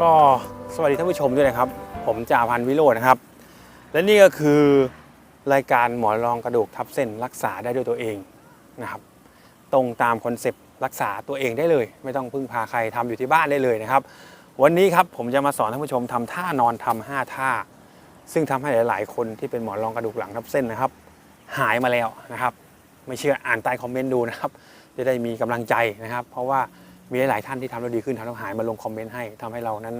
ก็สวัสดีท่านผู้ชมด้วยนะครับ ผมจ่าพันวิโรจน์นะครับ และนี่ก็คือรายการหมอนรองกระดูกทับเส้นรักษาได้ด้วยตัวเองนะครับ ตรงตามคอนเซปต์รักษาตัวเองได้เลย ไม่ต้องพึ่งพาใครทำอยู่ที่บ้านได้เลยนะครับ วันนี้ครับผมจะมาสอนท่านผู้ชมทำท่านอนทำห้าท่า ซึ่งทำให้หลาย ๆ คนที่เป็นหมอนรองกระดูกหลังทับเส้นนะครับ หายมาแล้วนะครับ ไม่เชื่ออ่านใต้คอมเมนต์ดูนะครับ จะได้มีกำลังใจนะครับ เพราะว่า มีหลายท่านที่ทำแล้วดีขึ้นทำแล้วหายมาลงคอมเมนต์ให้ทำให้เรานั้น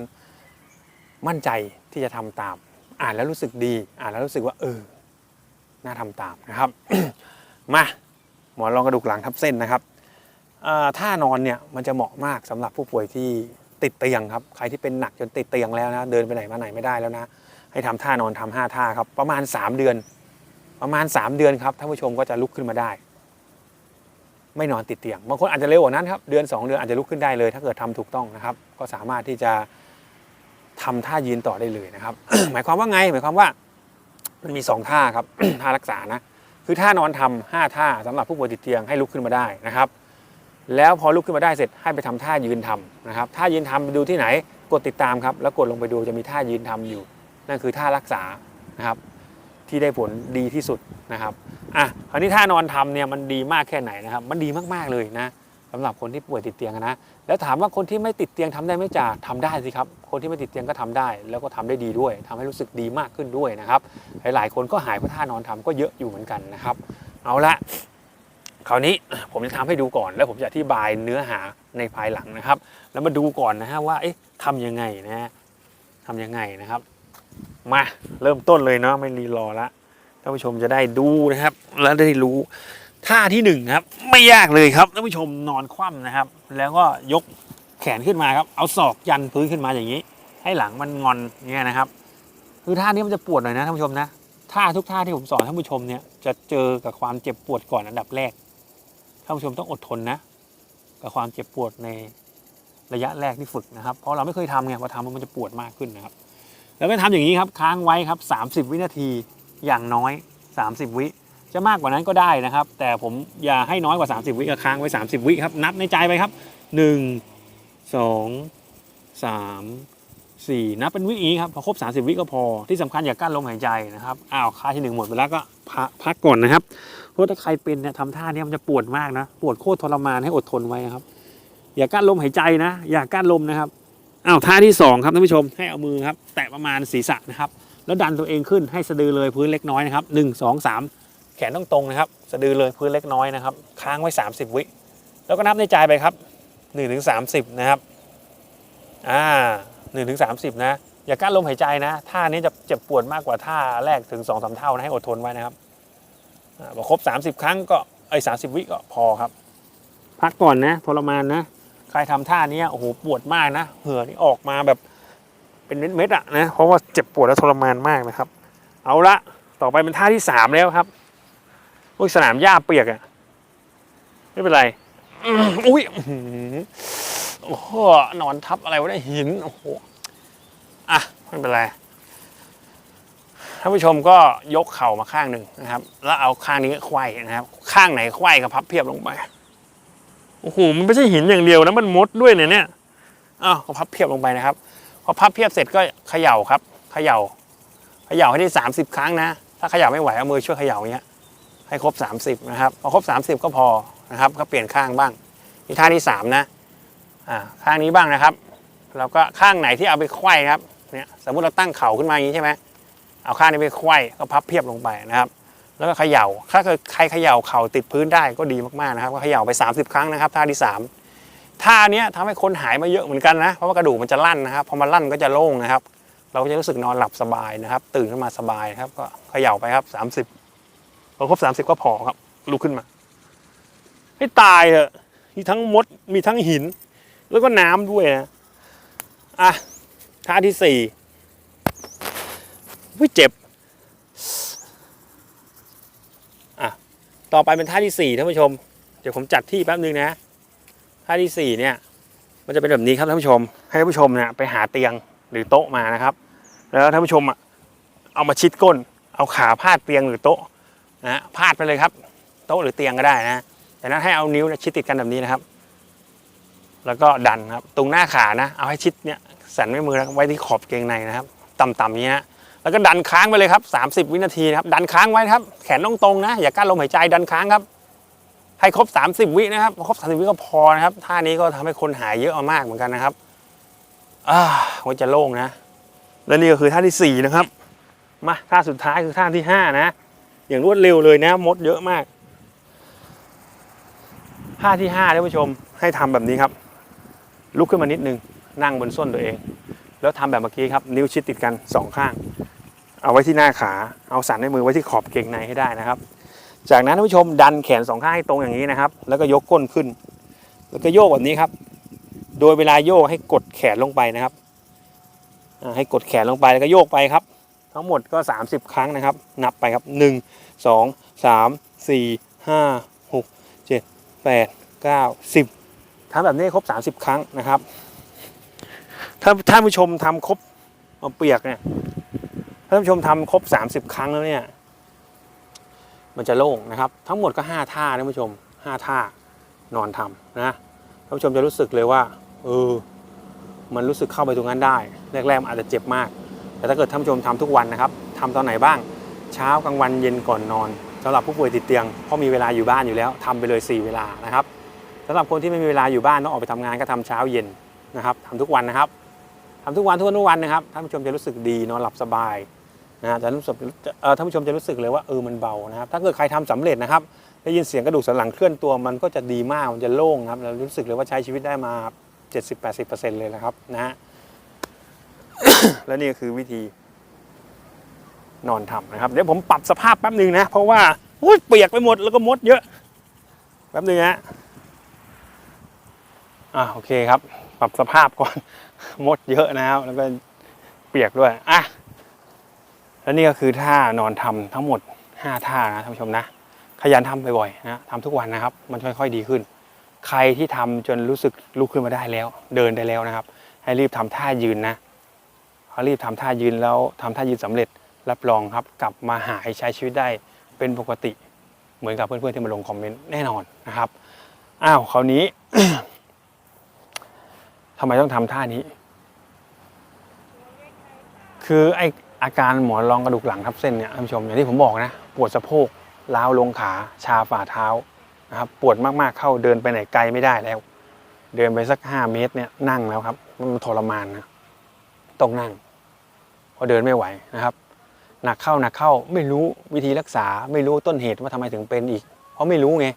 มั่นใจที่จะทำตาม อ่านแล้วรู้สึกดี อ่านแล้วรู้สึกว่า เออ น่าทำตามนะครับ มาหมอนรองกระดูกหลังทับเส้นนะครับท่านอนเนี่ยมันจะเหมาะมากสำหรับผู้ป่วยที่ติดเตียงครับ ใครที่เป็นหนักจนติดเตียงแล้วนะ เดินไปไหนมาไหนไม่ได้แล้วนะ ให้ทำท่านอนทำห้าท่าครับ ประมาณ 3 เดือน ประมาณ 3 เดือนครับท่านผู้ชมก็จะลุกขึ้นมาได้ ไม่นอนติดเตียง บางคนอาจจะเร็วกว่านั้นครับ เดือน 2 เดือนอาจจะลุกขึ้นได้เลย ถ้าเกิดทำถูกต้องนะครับ ก็สามารถที่จะทำท่ายืนต่อได้เลยนะครับ หมายความว่าไง หมายความว่า มันมี 2 ท่าครับ ท่ารักษานะ คือท่านอนทำห้าท่าสำหรับผู้ป่วยติดเตียงให้ลุกขึ้นมาได้นะครับ แล้วพอลุกขึ้นมาได้เสร็จให้ไปทำท่ายืนทำนะครับ ท่ายืนทำไปดูที่ไหน กดติดตามครับ แล้วกดลงไปดูจะมีท่ายืนทำอยู่ นั่นคือท่ารักษานะครับ ที่ได้ผลดีที่สุดนะครับอะคราวนี้ท่านอนทำเนี่ยมันดีมากแค่ไหนนะครับ มันดีมากๆเลยนะสำหรับคนที่ป่วยติดเตียงนะ แล้วถามว่าคนที่ไม่ติดเตียงทำได้ไหมจ่าทำได้สิครับ คนที่ไม่ติดเตียงก็ทำได้ แล้วก็ทำได้ดีด้วยทำให้รู้สึกดีมากขึ้นด้วยนะครับ หลายๆ คนก็หายเพราะท่านอนทำก็เยอะอยู่เหมือนกันนะครับ เอาละคราวนี้ผมจะทำให้ดูก่อน แล้วผมจะอธิบายเนื้อหาในภายหลังนะครับ แล้วมาดูก่อนนะฮะว่าเอ๊ะทำยังไงนะฮะทำยังไงนะครับ มาเริ่มต้นเลยเนาะไม่รีรอละท่านผู้ชมจะได้ดูนะครับ แล้วได้รู้ท่าที่หนึ่งครับ ไม่ยากเลยครับท่านผู้ชมนอนคว่ำนะครับ แล้วก็ยกแขนขึ้นมาครับ เอาศอกยันพื้นขึ้นมาอย่างนี้ ให้หลังมันงอนเนี่ยนะครับ คือท่านี้มันจะปวดหน่อยนะท่านผู้ชมนะท่าทุกท่าที่ผมสอนท่านผู้ชมเนี่ยจะเจอกับความเจ็บปวดก่อนอันดับแรกท่านผู้ชมต้องอดทนนะ กับความเจ็บปวดในระยะแรกที่ฝึกนะครับ เพราะเราไม่เคยทำไงพอทำมันจะปวดมากขึ้นนะครับ แล้วก็ทำอย่างนี้ครับค้างไว้ครับ 30 วินาทีอย่างน้อย 30 วิ จะมากกว่านั้นก็ได้นะครับ แต่ผมอย่าให้น้อยกว่า 30 วิก็ค้างไว้ 30 วิครับ นับในใจไปครับ 1 2 3 4 นับเป็นวิอย่างนี้ครับพอครบ 30 วิก็พอที่สำคัญอย่ากั้นลมหายใจนะครับอ้าวค่าที่หนึ่งหมดไปแล้วก็พักก่อนนะครับเพราะถ้าใครเป็นเนี่ยทำท่าเนี้มันจะปวดมากนะ ปวดโคตรทรมานให้อดทนไว้นะครับ อย่ากั้นลมหายใจนะ อย่ากั้นลมนะครับ อ้าวท่าที่สองครับท่านผู้ชมให้เอามือครับ แตะประมาณศีรษะนะครับ แล้วดันตัวเองขึ้นให้สะดือเลยพื้นเล็กน้อยนะครับหนึ่งสองสามแขนต้องตรงนะครับ สะดือเลยพื้นเล็กน้อยนะครับ ค้างไว้ 30 วิแล้วก็นับในใจไปครับ1ถึง30นะครับอ่า1ถึง30นะอย่ากั้นลมหายใจนะท่านี้จะเจ็บปวดมากกว่าท่าแรกถึง2อสเท่านะให้อดทนไว้นะครับพอครบ 30 ครั้งก็ไอ้สาวิก็พอครับ พักก่อนนะทรมานนะ ใครทำท่านี้โอ้โหปวดมากนะเหือนี่ออกมาแบบเป็นเม็ดๆอะนะเพราะว่าเจ็บปวดและทรมานมากนะครับ เอาละต่อไปเป็นท่าที่สามแล้วครับโอ้ยสนามหญ้าเปียกอะไม่เป็นไรอุ้ยโอ้โหนอนทับอะไรวะเนี่ยหินโอ้โหอะไม่เป็นไรท่านผู้ชมก็ยกเข่ามาข้างหนึ่งนะครับ แล้วเอาข้างนี้ไขว้นะครับ ข้างไหนไขว้ก็พับเพียบลงไป โอ้โหมันไม่ใช่หินอย่างเดียวนะมันมดด้วยเนี่ยเนี่ยอ้าวก็พับเพียบลงไปนะครับพอพับเพียบเสร็จก็เขย่าครับเขย่าเขย่าให้ได้ 30 ครั้งนะ ถ้าเขย่าไม่ไหวเอามือช่วยเขย่าอย่างเงี้ยให้ครบ 30 นะครับพอครบ 30 ก็พอนะครับ ก็เปลี่ยนข้างบ้างนี่ท่าที่ 3 นะอ่าข้างนี้บ้างนะครับแล้วก็ข้างไหนที่เอาไปไขว้ครับเนี่ยสมมุติเราตั้งเข่าขึ้นมาอย่างนี้ใช่ไหมเอาข้างนี้ไปไขว้ก็พับเพียบลงไปนะครับ แล้วก็เขย่า ถ้าเกิดใครเขย่าเข่าติดพื้นได้ก็ดีมากๆนะครับ ก็เขย่าไป 30 ครั้งนะครับท่าที่3ท่าเนี้ยทำให้คนหายมาเยอะเหมือนกันนะ เพราะว่ากระดูกมันจะลั่นนะครับ พอมันลั่นก็จะโล่งนะครับ เราก็จะรู้สึกนอนหลับสบายนะครับ ตื่นขึ้นมาสบายครับ ก็เขย่าไปครับ 30พอครบ 30 ก็พอครับ ลุกขึ้นมา ให้ตายเถอะมีทั้งมด มีทั้งหิน แล้วก็น้ำด้วยนะ อะ ท่าที่สี่เจ็บ ต่อไปเป็นท่าที่สี่ท่านผู้ชม เดี๋ยวผมจัดที่แป๊บนึงนะท่าที่สี่เนี่ย มันจะเป็นแบบนี้ครับท่านผู้ชม ให้ท่านผู้ชมเนี่ยไปหาเตียงหรือโต๊ะมานะครับ แล้วท่านผู้ชมอะเอามาชิดก้น เอาขาพาดเตียงหรือโต๊ะนะพาดไปเลยครับ โต๊ะหรือเตียงก็ได้นะแต่นั้นให้เอานิ้วเนี่ยชิดติดกันแบบนี้นะครับ แล้วก็ดันครับ ตรงหน้าขานะ เอาให้ชิดเนี่ยสันไม่มือแล้วไว้ที่ขอบเกงในนะครับ ต่ำๆนี้ฮะ แล้วก็ดันค้างไปเลยครับ 30 วินาทีนะครับดันค้างไว้ครับ แขนต้องตรงนะ อย่ากั้นลมหายใจดันค้างครับ ให้ครบ 30 วินะครับครบ 30 วิก็พอนะครับท่านี้ก็ทำให้คนหายเยอะมากเหมือนกันนะครับอ่าหัวจะโล่งนะ และนี่ก็คือท่าที่ 4 นะครับมาท่าสุดท้ายคือท่าที่ 5 นะ อย่างรวดเร็วเลยนะมดเยอะมากท่าที่5ท่านผู้ชมให้ทำแบบนี้ครับ ลุกขึ้นมานิดนึงนั่งบนส้นตัวเอง แล้วทำแบบเมื่อกี้ครับ นิ้วชิดติดกันสองข้าง เอาไว้ที่หน้าขา เอาสันในมือไว้ที่ขอบเกงในให้ได้นะครับ จากนั้นท่านผู้ชมดันแขนสองข้างให้ตรงอย่างนี้นะครับ แล้วก็ยกก้นขึ้น แล้วก็โยกแบบนี้ครับ โดยเวลาโยกให้กดแขนลงไปนะครับ ให้กดแขนลงไปแล้วก็โยกไปครับ ทั้งหมดก็ 30 ครั้งนะครับ นับไปครับ 1 2 3 4 5 6 7 8 9 10ทำแบบนี้ครบ 30 ครั้งนะครับ ถ้าท่านผู้ชมทำครบเอาเปียกเนี่ย ท่านผู้ชมทำครบ 30 ครั้งแล้วเนี่ย มันจะโล่งนะครับ ทั้งหมดก็ 5 ท่าท่านผู้ชม 5 ท่านอนทำนะท่านผู้ชมจะรู้สึกเลยว่าเออมันรู้สึกเข้าไปตรงนั้นได้ แรกๆมันอาจจะเจ็บมาก แต่ถ้าเกิดท่านผู้ชมทำทุกวันนะครับทำตอนไหนบ้าง เช้ากลางวันเย็นก่อนนอนสำหรับผู้ป่วยติดเตียงเพราะมีเวลาอยู่บ้านอยู่แล้วทำไปเลย 4 เวลานะครับสำหรับคนที่ไม่มีเวลาอยู่บ้านต้องออกไปทำงานก็ทำเช้าเย็นนะครับทำทุกวันนะครับทำทุกวันทุกวันทุกวันนะครับท่านผู้ชมจะรู้สึกดีนอนหลับสบาย นะฮะจะรู้สึกท่านผู้ชมจะรู้สึกเลยว่าเออมันเบานะครับถ้าเกิดใครทำสำเร็จนะครับได้ยินเสียงกระดูกสันหลังเคลื่อนตัวมันก็จะดีมากมันจะโล่งครับเรารู้สึกเลยว่าใช้ชีวิตได้มา 70-80%เลยนะครับนะฮะและนี่ก็คือวิธีนอนทำนะครับ เดี๋ยวผมปรับสภาพแป๊บหนึ่งนะ เพราะว่าอุ๊ยเปียกไปหมดแล้วก็มดเยอะแป๊บหนึ่งฮะอ่าโอเคครับ ปรับสภาพก่อนมดเยอะนะครับแล้วก็เปียกด้วยอะ และนี่ก็คือท่านอนทำทั้งหมด 5 ท่านะท่านผู้ชมนะ ขยันทำบ่อยๆนะทำทุกวันนะครับ มันค่อยๆดีขึ้น ใครที่ทำจนรู้สึกลุกขึ้นมาได้แล้ว เดินได้แล้วนะครับ ให้รีบทำท่ายืนนะพอรีบทำท่ายืนแล้วทำท่ายืนสำเร็จรับรองครับ กลับมาหายใช้ชีวิตได้เป็นปกติ เหมือนกับเพื่อนๆที่มาลงคอมเมนต์แน่นอนนะครับอ้าวคราวนี้ทำไมต้องทำท่านี้ คือไอ อาการหมอนรองกระดูกหลังทับเส้นเนี่ยท่านผู้ชมอย่างที่ผมบอกนะปวดสะโพกล้าวลงขาชาฝ่าเท้านะครับปวดมากๆเข้าเดินไปไหนไกลไม่ได้แล้ว เดินไปสักห้าเมตรเนี่ยนั่งแล้วครับมันทรมานนะต้องนั่งเพราะเดินไม่ไหวนะครับหนักเข้าหนักเข้าไม่รู้วิธีรักษาไม่รู้ต้นเหตุว่าทำไมถึงเป็นอีก เพราะไม่รู้ไง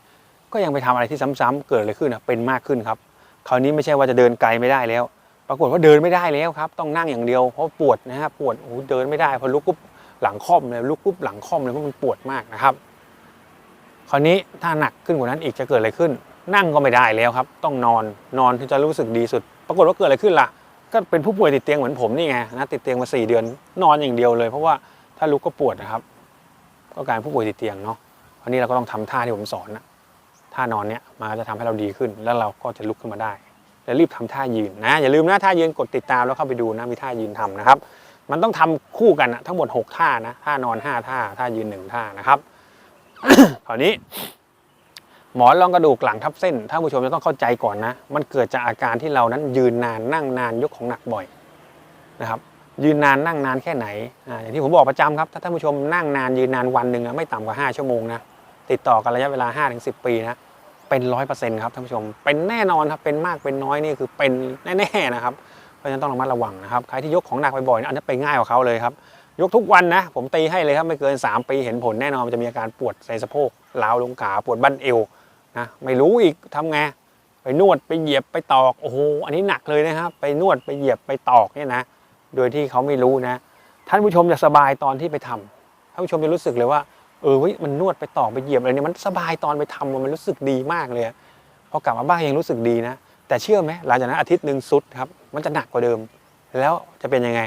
ก็ยังไปทำอะไรที่ซ้ำๆเกิดอะไรขึ้นอะเป็นมากขึ้นครับ คราวนี้ไม่ใช่ว่าจะเดินไกลไม่ได้แล้ว ปรากฏว่าเดินไม่ได้แล้วครับ ต้องนั่งอย่างเดียวเพราะปวดนะครับปวดโอ้โหเดินไม่ได้พอลุกปุ๊บหลังค่อมเลยลุกปุ๊บหลังค่อมเลยเพราะมันปวดมากนะครับ คราวนี้ถ้าหนักขึ้นกว่านั้นอีกจะเกิดอะไรขึ้น นั่งก็ไม่ได้แล้วครับ ต้องนอนนอนถึงจะรู้สึกดีสุด ปรากฏว่าเกิดอะไรขึ้นล่ะ ก็เป็นผู้ป่วยติดเตียงเหมือนผมนี่ไงนะติดเตียงมาสี่เดือน นอนอย่างเดียวเลย เพราะว่าถ้าลุกก็ปวดนะครับ ก็กลารผู้ป่วยติดเตียงเนาะคราวนี้เราก็ต้องทำท่าที่ผมสอนนะท่านอนเนี้ยมันก็จะทำให้เราดีขึ้นแล้วเราก็จะลุกขึ้นมาได้ แล้วรีบทำท่ายืนนะอย่าลืมนะท่ายืนกดติดตามแล้วเข้าไปดูนะมีท่ายืนทำนะครับ มันต้องทำคู่กันนะทั้งหมด 6 ท่านะท่านอน 5 ท่าท่ายืน 1 ท่านะครับคราวนี้หมอนรองกระดูกหลังทับเส้นท่านผู้ชมจะต้องเข้าใจก่อนนะ มันเกิดจากอาการที่เรานั้นยืนนานนั่งนานยกของหนักบ่อยนะครับ ยืนนานนั่งนานแค่ไหนออย่างที่ผมบอกประจำครับถ้าท่านผู้ชมนั่งนานยืนนานวันหนึ่งอะไม่ต่ำกว่า 5 ชั่วโมงนะติดต่อกันระยะเวลา 5-10 ปีนะ เป็นร้อยเปอร์เซ็นต์ครับท่านผู้ชม เป็นแน่นอนครับเป็นมากเป็นน้อยนี่คือเป็นแน่ๆนะครับเพราะฉะนั้นต้องระมัดระวังนะครับใครที่ยกของหนักบ่อยๆนะอันนี้ไปง่ายกว่าเขาเลยครับยกทุกวันนะ ผมตีให้เลยครับไม่เกิน 3 ปีเห็นผลแน่นอนมันจะมีอาการปวดใส่สะโพกล้าวลงขาปวดบั้นเอวนะไม่รู้อีกทำไงไปนวดไปเหยียบไปตอกโอ้โหอันนี้หนักเลยนะครับไปนวดไปเหยียบไปตอกเนี่ยนะโดยที่เขาไม่รู้นะ ท่านผู้ชมจะสบายตอนที่ไปทำท่านผู้ชมจะรู้สึกเลยว่า เออเว้ยมันนวดไปตอกไปเหยียบอะไรเนี่ยมันสบายตอนไปทำมันรู้สึกดีมากเลยพอกลับมาบ้านยังรู้สึกดีนะ แต่เชื่อไหมหลังจากนั้นอาทิตย์หนึ่งสุดครับ มันจะหนักกว่าเดิม แล้วจะเป็นยังไง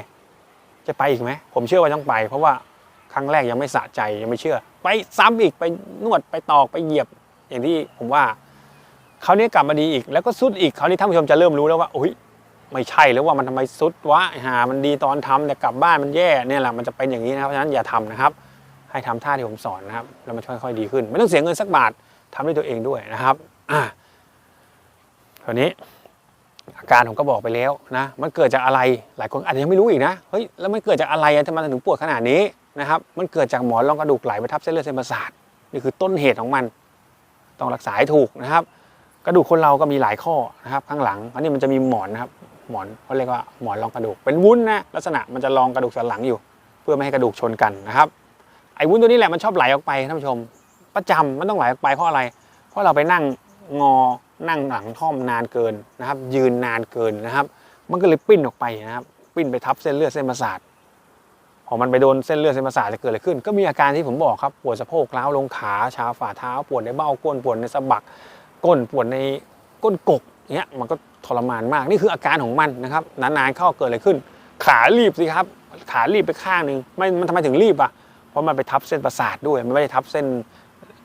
จะไปอีกไหมผมเชื่อว่าต้องไป เพราะว่าครั้งแรกยังไม่สะใจยังไม่เชื่อ ไปซ้ำอีกไปนวดไปตอกไปเหยียบอย่างที่ผมว่าคราวนี้กลับมาดีอีก แล้วก็สุดอีกคราวนี้ท่านผู้ชมจะเริ่มรู้แล้วว่าโอ้ยไม่ใช่แล้วว่ามันทำไมสุดวะหามันดีตอนทำแต่กลับบ้านมันแย่เนี่ยแหละมันจะเป็นอย่างนี้นะเพราะฉะนั้นอย่าทำนะครับ ให้ทำท่าที่ผมสอนนะครับแล้วมันค่อยๆดีขึ้น ไม่ต้องเสียเงินสักบาททำด้วยตัวเองด้วยนะครับอ่าคราวนี้อาการผมก็บอกไปแล้วนะมันเกิดจากอะไรหลายคนอาจจะยังไม่รู้อีกนะเฮ้ยแล้วมันเกิดจากอะไรทำไมถึงปวดขนาดนี้นะครับ มันเกิดจากหมอนรองกระดูกไหลไปทับเส้นเลือดเส้นประสาทนี่คือต้นเหตุของมัน ต้องรักษาให้ถูกนะครับ กระดูกคนเราก็มีหลายข้อนะครับ ข้างหลังอันนี้มันจะมีหมอนนะครับหมอนเขาเรียกว่าหมอนรองกระดูกเป็นวุ้นนะลักษณะมันจะรองกระดูกสันหลังอยู่ เพื่อไม่ให้กระดูกชนกันนะครับ ไอ้วุ้นตัวนี้แหละมันชอบไหลออกไปท่านผู้ชม ประจำมันต้องไหลออกไปเพราะอะไร เพราะเราไปนั่งงอนั่งหลังค่อมนานเกินนะครับ ยืนนานเกินนะครับ มันก็เลยปิ้นออกไปนะครับ ปิ้นไปทับเส้นเลือดเส้นประสาทพอมันไปโดนเส้นเลือดเส้นประสาทจะเกิดอะไรขึ้น ก็มีอาการที่ผมบอกครับปวดสะโพกล้าวลงขาชาฝ่าเท้าปวดในเบ้าก้นปวดในสะบักก้นปวดในก้นกกเนี้ยมันก็ทรมานมากนี่คืออาการของมันนะครับนานๆเข้าเกิดอะไรขึ้น ขารีบสิครับ ขารีบไปข้างหนึ่งไม่มันทำไมถึงรีบอะ เพราะมันไปทับเส้นประสาทด้วย มันไม่ได้ทับเส้น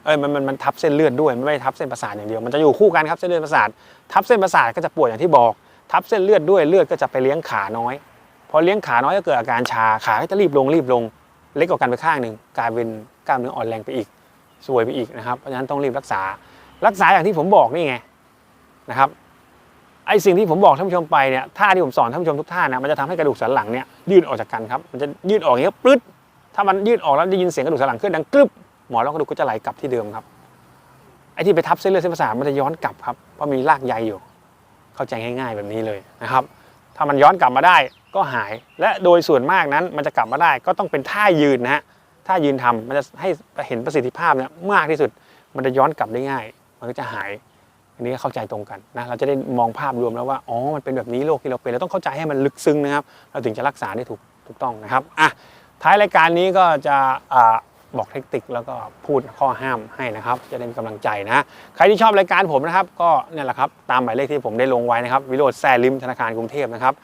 เอ้ยมันมันมันทับเส้นเลือดด้วยมันไม่ได้ทับเส้นประสาทอย่างเดียว มันจะอยู่คู่กันครับเส้นเลือดประสาททับเส้นประสาทก็จะปวดอย่างที่บอก ทับเส้นเลือดด้วยเลือดก็จะไปเลี้ยงขาน้อยพอเลี้ยงขาน้อยก็เกิดอาการชาขาก็จะรีบลงรีบลง เล็กกว่ากันไปข้างหนึ่งกลายเป็นกล้ามเนื้ออ่อนแรงไปอีกซวยไปอีกนะครับเพราะฉะนั้นต้องรีบรักษารักษาอย่างที่ผมบอกนี่ไงนะครับไอสิ่งที่ผมบอกท่านผู้ชมไปเนี่ยท่าที่ผมสอนท่านผู้ชมทุกท่านะมันจะทำให้กระดูกสันหลังเนี่ยยืดออกจากกันครับมันจะยืดออกอย่างเงี้ยปลึ๊ด ถ้ามันยืดออกแล้วได้ยินเสียงกระดูกสันหลังขึ้นดังกรึบหมอนรองกระดูกก็จะไหลกลับที่เดิมครับไอ้ที่ไปทับเส้นเลือดเส้นประสาทมันจะย้อนกลับครับเพราะมีรากใยอยู่ เข้าใจง่ายๆแบบนี้เลยนะครับ ถ้ามันย้อนกลับมาได้ก็หาย และโดยส่วนมากนั้นมันจะกลับมาได้ก็ต้องเป็นท่ายืนนะฮะท่ายืนทำมันจะให้เห็นประสิทธิภาพเนี่ยมากที่สุดมันจะย้อนกลับได้ง่าย มันก็จะหายอันนี้ก็เข้าใจตรงกันนะเราจะได้มองภาพรวมแล้วว่าอ๋อมันเป็นแบบนี้โรคที่เราเป็นเราต้องเข้าใจให้มันลึกซึ้งนะครับ เราถึงจะรักษาได้ถูกถูกต้องนะครับอะ ท้ายรายการนี้ก็จะอบอกเทคนิคแล้วก็พูดข้อห้ามให้นะครับ จะได้มีกำลังใจนะ ใครที่ชอบรายการผมนะครับ ก็เนี่ยแหละครับตามหมายเลขที่ผมได้ลงไว้นะครับ วิโรจน์แซ่ลิมธนาคารกรุงเทพนะครับ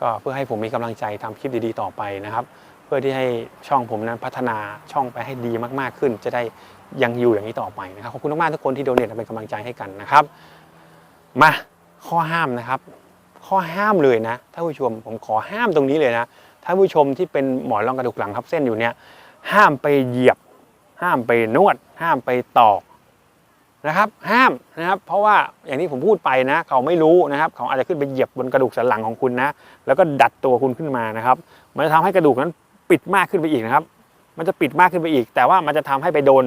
ก็เพื่อให้ผมมีกำลังใจทำคลิปดีๆต่อไปนะครับ เพื่อที่ให้ช่องผมนั้นพัฒนาช่องไปให้ดีมากๆขึ้น จะได้ยังอยู่อย่างนี้ต่อไปนะครับขอบคุณมากๆทุกคนที่โดเนทเป็นกำลังใจให้กันนะครับ มาข้อห้ามนะครับ ข้อห้ามเลยนะท่านผู้ชมผมขอห้ามตรงนี้เลยนะ ท่านผู้ชมที่เป็นหมอนรองกระดูกหลังทับเส้นอยู่เนี่ยห้ามไปเหยียบ ห้ามไปนวด ห้ามไปตอกนะครับ ห้ามนะครับ เพราะว่าอย่างที่ผมพูดไปนะ เขาไม่รู้นะครับ เขาอาจจะขึ้นไปเหยียบบนกระดูกสันหลังของคุณนะ แล้วก็ดัดตัวคุณขึ้นมานะครับ มันจะทำให้กระดูกนั้นปิดมากขึ้นไปอีกนะครับ มันจะปิดมากขึ้นไปอีก แต่ว่ามันจะทำให้ไปโดน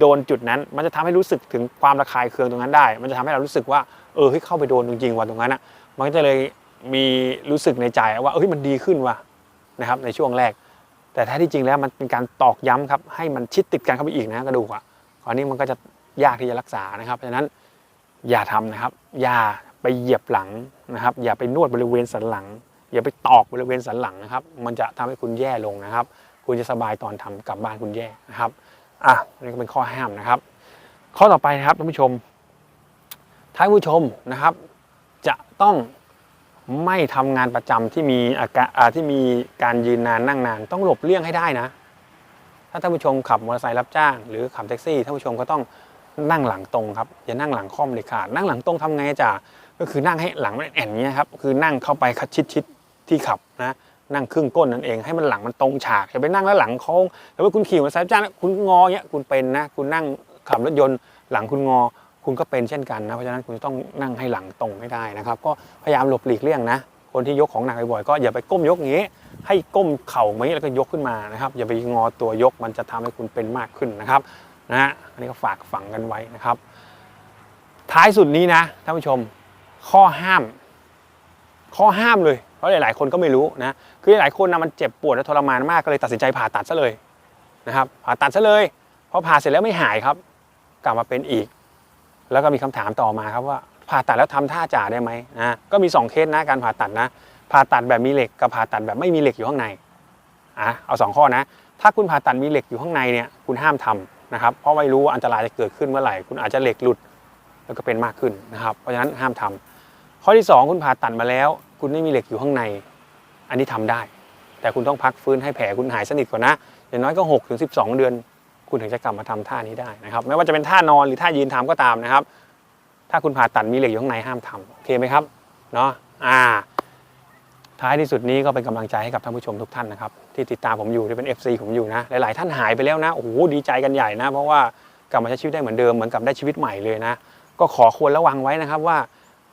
โดนจุดนั้น มันจะทำให้รู้สึกถึงความระคายเคืองตรงนั้นได้ มันจะทำให้เรารู้สึกว่า เออเฮ้ยเข้าไปโดนจริงๆว่ะตรงนั้นอะ มันก็จะเลยมีรู้สึกในใจว่าเอ้ยมันดีขึ้นว่ะ นะครับในช่วงแรก แต่แท้ที่จริงแล้วมันเป็นการตอกย้ำครับให้มันชิดติดกันเข้าไปอีกนะกระดูกอะคราวนี้มันก็จะยากที่จะรักษานะครับเพราะฉะนั้นอย่าทำนะครับอย่าไปเหยียบหลังนะครับ อย่าไปนวดบริเวณสันหลัง อย่าไปตอกบริเวณสันหลังนะครับ มันจะทำให้คุณแย่ลงนะครับ คุณจะสบายตอนทำกลับบ้านคุณแย่นะครับอะนนี้ก็เป็นข้อห้ามนะครับ ข้อต่อไปนะครับท่านผู้ชมท่านผู้ชมนะครับ จะต้อง ไม่ทำงานประจำที่มีอาการที่มีการยืนนานนั่งนาน ต้องหลบเลี่ยงให้ได้นะ ถ้าท่านผู้ชมขับมอเตอร์ไซค์รับจ้าง หรือขับแท็กซี่ท่านผู้ชมก็ต้องนั่งหลังตรงครับอย่านั่งหลังค่อมเด็ดขาดนั่งหลังตรงทำไงจ่าก็คือนั่งให้หลังมันแอนเนี้ยครับคือนั่งเข้าไปคดชิดชิดที่ขับนะนั่งครึ่งก้นนั่นเองให้มันหลังมันตรงฉากอย่าไปนั่งแล้วหลังโค้งแต่ว่าคุณขี่มอเตอร์ไซค์รับจ้างแล้วคุณงอเงี้ยคุณเป็นนะคุณนั่งขับรถยนต์หลังคุณงอ คุณก็เป็นเช่นกันนะ เพราะฉะนั้นคุณจะต้องนั่งให้หลังตรงให้ได้นะครับ ก็พยายามหลบหลีกเลี่ยงนะ คนที่ยกของหนักบ่อยๆก็อย่าไปก้มยกงี้ ให้ก้มเข่าอย่างนี้แล้วก็ยกขึ้นมานะครับ อย่าไปงอตัวยกมันจะทำให้คุณเป็นมากขึ้นนะครับนะฮะอันนี้ก็ฝากฝังกันไว้นะครับ ท้ายสุดนี้นะท่านผู้ชมข้อห้าม ข้อห้ามเลย เพราะหลายๆ คนก็ไม่รู้นะคือหลายคนนะมันเจ็บปวดและทรมานมากก็เลยตัดสินใจผ่าตัดซะเลยนะครับผ่าตัดซะเลยพอผ่าเสร็จแล้วไม่หายครับ กลับมาเป็นอีก แล้วก็มีคำถามต่อมาครับว่าผ่าตัดแล้วทำท่าจ่าได้ไหมนะก็มี 2 เคสนะการผ่าตัดนะ ผ่าตัดแบบมีเหล็กกับผ่าตัดแบบไม่มีเหล็กอยู่ข้างในอะเอาสองข้อนะ ถ้าคุณผ่าตัดมีเหล็กอยู่ข้างในเนี่ยคุณห้ามทำนะครับเพราะไม่รู้ว่าอันตรายจะเกิดขึ้นเมื่อไหร่ คุณอาจจะเหล็กหลุดแล้วก็เป็นมากขึ้นนะครับ เพราะฉะนั้นห้ามทำข้อที่ 2 คุณผ่าตัดมาแล้ว คุณไม่มีเหล็กอยู่ข้างใน อันนี้ทำได้ แต่คุณต้องพักฟื้นให้แผลคุณหายสนิทก่อนนะอย่างน้อยก็6ถึง12เดือน คุณถึงจะกลับมาทำท่านี้ได้นะครับไม่ว่าจะเป็นท่านอนหรือท่ายืนทำก็ตามนะครับ ถ้าคุณผ่าตัดมีเหล็กอยู่ข้างในห้ามทำโอเคไหมครับเนาะอ่า ท้ายที่สุดนี้ก็เป็นกำลังใจให้กับท่านผู้ชมทุกท่านนะครับที่ติดตามผมอยู่ที่เป็น FC ผมอยู่นะหลายๆ ท่านหายไปแล้วนะโอ้โหดีใจกันใหญ่นะ เพราะว่ากลับมาใช้ชีวิตได้เหมือนเดิมเหมือนกับได้ชีวิตใหม่เลยนะ ก็ขอควรระวังไว้นะครับว่า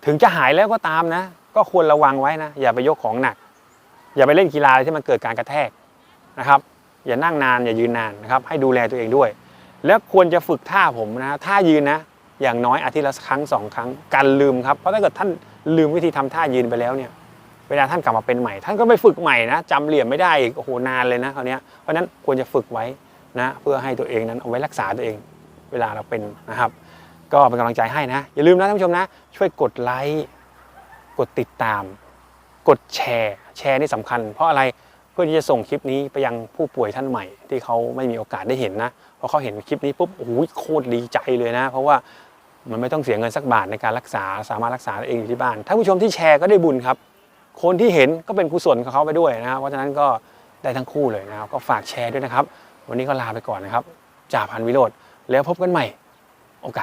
ถึงจะหายแล้วก็ตามนะ ก็ควรระวังไว้นะ อย่าไปยกของหนัก อย่าไปเล่นกีฬาอะไรที่มันเกิดการกระแทกนะครับ อย่านั่งนานอย่ายืนนานนะครับให้ดูแลตัวเองด้วย แล้วควรจะฝึกท่าผมนะท่ายืนนะอย่างน้อยอาทิตย์ละครั้งสองครั้งกันลืมครับเพราะถ้าเกิดท่านลืมวิธีทำท่ายืนไปแล้วเนี่ยเวลาท่านกลับมาเป็นใหม่ ท่านก็ไปฝึกใหม่นะจำเหลี่ยมไม่ได้อีกโอ้โหนานเลยนะคราวนี้เพราะนั้นควรจะฝึกไว้นะเพื่อให้ตัวเองนั้นเอาไว้รักษาตัวเองเวลาเราเป็นนะครับ ก็เป็นกำลังใจให้นะ อย่าลืมนะท่านผู้ชมนะ ช่วยกดไลค์กดติดตาม กดแชร์ แชร์นี่สำคัญ เพราะอะไร พื่อที่จะส่งคลิปนี้ไปยังผู้ป่วยท่านใหม่ ที่เขาไม่มีโอกาสได้เห็นนะพอเขาเห็นคลิปนี้ปุ๊บโอ้โหโคตรดีใจเลยนะ เพราะว่ามันไม่ต้องเสียเงินสักบาทในการรักษาสามารถรักษาเองอยู่ที่บ้านท่านผู้ชมที่แชร์ก็ได้บุญครับ คนที่เห็นก็เป็นกุศลกับเขาไปด้วยนะครับเพราะฉะนั้นก็ได้ทั้งคู่เลยนะครับก็ฝากแชร์ด้วยนะครับ วันนี้ก็ลาไปก่อนนะครับจ่าพันวิโรธแล้วพบกันใหม่โอกาส